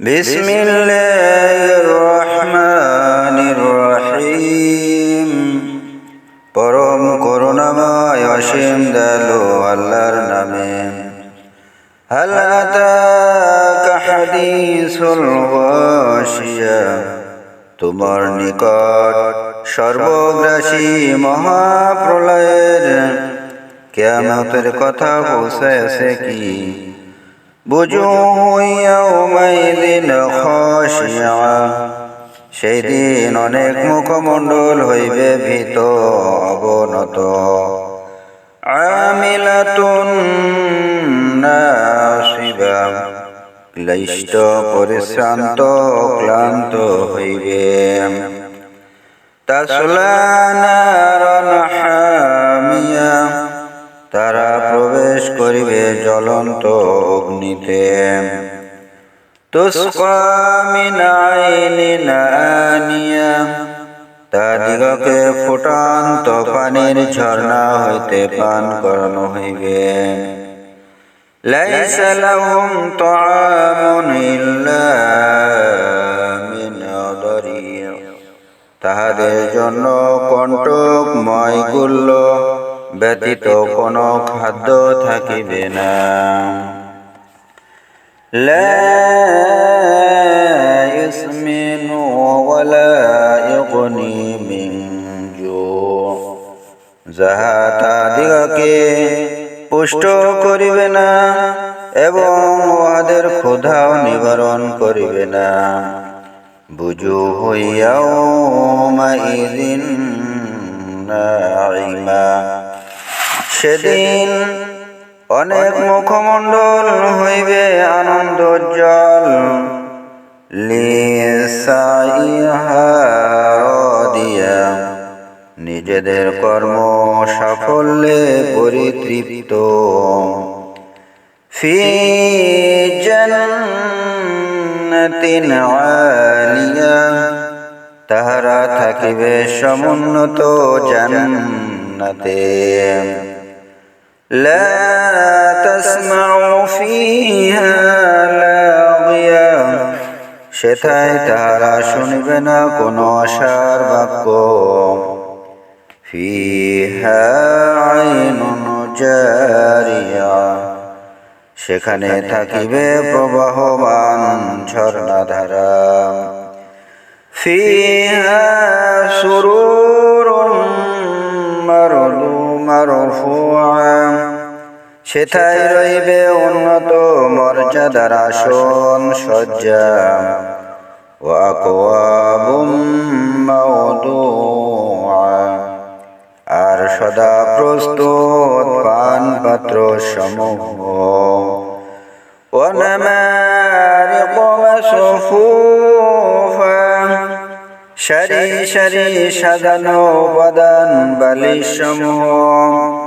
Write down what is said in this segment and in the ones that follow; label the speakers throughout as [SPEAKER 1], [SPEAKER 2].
[SPEAKER 1] بسم الله الرحمن الرحيم পরম করুণাময় অসীম দয়ালু আল্লাহর নামে هل أتاك حديث الغاشية তোমার নিকট সর্বগ্রাসী মহাপ্রলয়ের কেয়ামতের কথা পৌঁছায়ছে কি বুজুহু ইয়াউমাইদিন খাশিয়া। সেই দিন অনেক মুখমণ্ডল হইবে ভীত অবনত। আমিলাতুন নাসিবা। ক্লিষ্ট, পরিশ্রান্ত, ক্লান্ত হইবে। তাসলা নারন করিবে জ্বলন্ত অগ্নিতে তুস্কা মিন আইনিন আনিয়া তাদিগকে ফুটান্ত পানির ঝর্ণা হইতে পান করানো হইবে ليس لهم طعام إلا من ضريع তাহাদের জন্য কণ্টকময় গুল্য ব্যতীত কোনো খাদ্য থাকিবে না لا يسمن ولا يغني من جوع যাহা তাদিগকে পুষ্ট করিবে না এবং উহাদের ক্ষুধাও নিবারণ করিবে না বুঝু হইয়াও মাইদিন নাইমা সেদিন অনেক মুখমণ্ডল হইবে আনন্দোজ্জ্বল দিয়া নিজেদের কর্ম সাফল্যে পরিতৃপ্ত। তাহারা থাকিবে সমুন্নত জান্নাতে। لا تسمع فيها لاغيا সেথায় তাহারা শুনিবে না কোনো আশার বাক্য ফিহা আইনুন জারিয়া সেখানে থাকিবে প্রবাহমান ঝর্ণাধারা ফিহা সুরুরুন মারদু মারফুআ সেথায় রইবে উন্নত মর্যাদার আসন সজ্জা আর সদা প্রস্তুত পান পাত্র সমূহ সারি সারি সাজানো উপাদান বালি সমূহ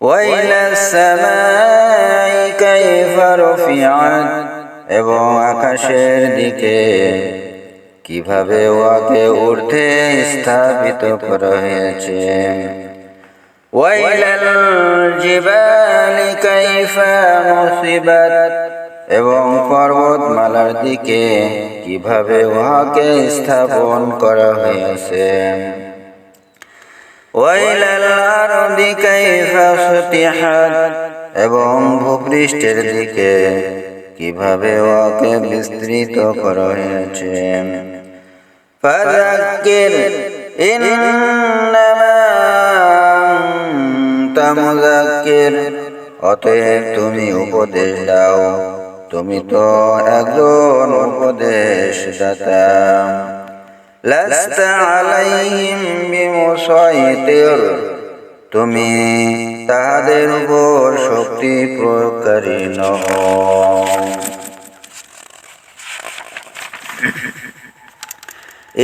[SPEAKER 1] ওয়াইলা সামাই কাইফা এবং আকাশের দিকে কীভাবে ওয়াকে ঊর্ধ্বে স্থাপিত করা হয়েছে? ওয়াইলাল জিবালি কাইফা এবং পর্বতমালার দিকে কীভাবে উহাকে স্থাপন করা হয়েছে? ওয়াইলা আরদি কাইফা সুতিহাত এবং ভূপৃষ্ঠের দিকে কীভাবে ওকে বিস্তৃত করা হয়েছে। ফাযাক্কির, ইন্নামা আনতা মুযাক্কির, অতএব তুমি উপদেশ দাও। তুমি তো একজন উপদেশদাতা। لست عليهم بمسيطر তুমি তাহাদের উপর শক্তি প্রয়োগকারী নও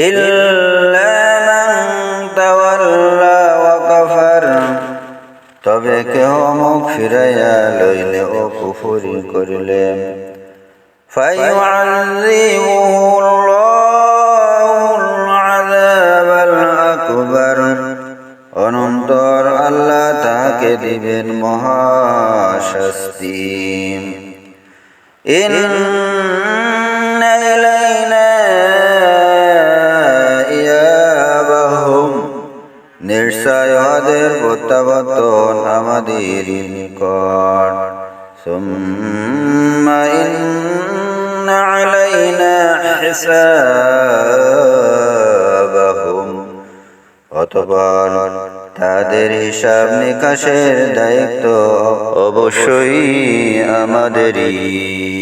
[SPEAKER 1] إلا من تولى وكفر তবে কেহ মুখ ফিরাইয়া লইলে ও কুফুরি করিলে فيعذبه তাহাকে দিবেন মহাশাস্তি إن إلينا إيابهم নিশ্চয় ওদের প্রত্যাবর্তন আমাদের নিকট ثم إن علينا حسابهم অতপর তাদের হিসাব নিকাশের দায়িত্ব অবশ্যই আমাদেরই।